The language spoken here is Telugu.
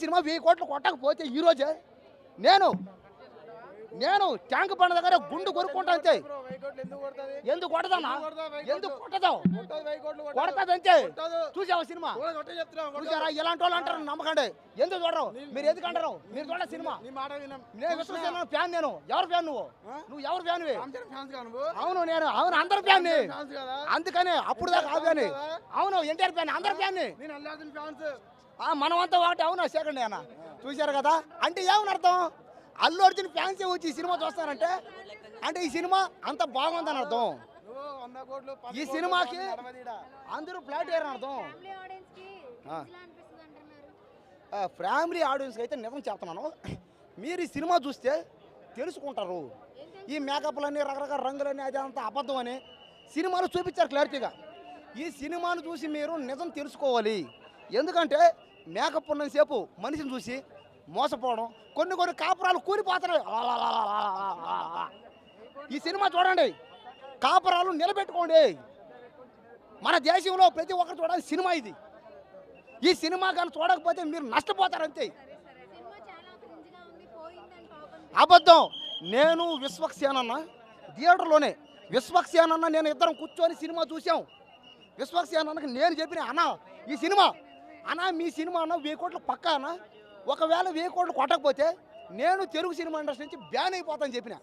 సినిమా వెయ్యి కోట్లు కొట్టకపోతే ఈ రోజే నేను నేను ట్యాంక్ బండ దగ్గర గుండు కొరుక్కుంటా అంతే. ఎందుకు కొట్టదన్నా ఎందుకు కొట్టదు కొడతాది అంతే. చూసావా సినిమా? చూసారా? ఇలాంటి వాళ్ళు అంటారు నమ్మకండి. ఎందుకు చూడరు? మీరు ఎందుకు అంటారు? మీరు చూడ సినిమా. నేను ఫ్యాన్ నేను. ఎవరు ఫ్యాన్ నువ్వు? నువ్వు ఎవరు ఫ్యాన్ అవును నేను. అవును అందరు ఫ్యాన్ అందుకనే అప్పుడు దాకా ఆ ఫ్యాన్ అవును ఎన్టీఆర్ ఫ్యాన్ అందరు ఫ్యాన్ మనమంతా ఒకటి అవునా సెకండ్ అయినా చూశారు కదా? అంటే ఏమని అర్థం? అల్లు అర్జున్ ఫ్యాన్స్ వచ్చి ఈ సినిమా చూస్తారంటే అంటే ఈ సినిమా అంత బాగుందని అర్థం. ఈ సినిమాకి అందరూ ఫ్లాట్ అయ్యారని అర్థం. ఫ్యామిలీ ఆడియన్స్కి అయితే నిజం చెప్తున్నాను. మీరు ఈ సినిమా చూస్తే తెలుసుకుంటారు. ఈ మేకప్లన్నీ రకరకాల రంగులన్నీ అది అంత అబద్ధం అని సినిమాలు చూపించారు క్లారిటీగా. ఈ సినిమాను చూసి మీరు నిజం తెలుసుకోవాలి. ఎందుకంటే మేకప్ ఉన్నంతసేపు మనిషిని చూసి మోసపోవడం కొన్ని కొన్ని కాపురాలు కూలిపోతున్నాయి. ఈ సినిమా చూడండి కాపురాలు నిలబెట్టుకోండి మన దేశంలో ప్రతి ఒక్కరు చూడాలి సినిమా ఇది ఈ సినిమా కానీ చూడకపోతే మీరు నష్టపోతారు అంతే అబద్ధం నేను విశ్వక్సేనన్న థియేటర్లోనే విశ్వక్సేనన్న నేను ఇద్దరం కూర్చొని సినిమా చూసాం విశ్వక్సేనన్నకి నేను చెప్పిన అన్న ఈ సినిమా అన్నా మీ సినిమా అన్న వెయ్యి కోట్లు పక్కా అన్న? ఒకవేళ వెయ్యి కోట్లు కొట్టకపోతే నేను తెలుగు సినిమా ఇండస్ట్రీ నుంచి బ్యాన్ అయిపోతాను చెప్పిన.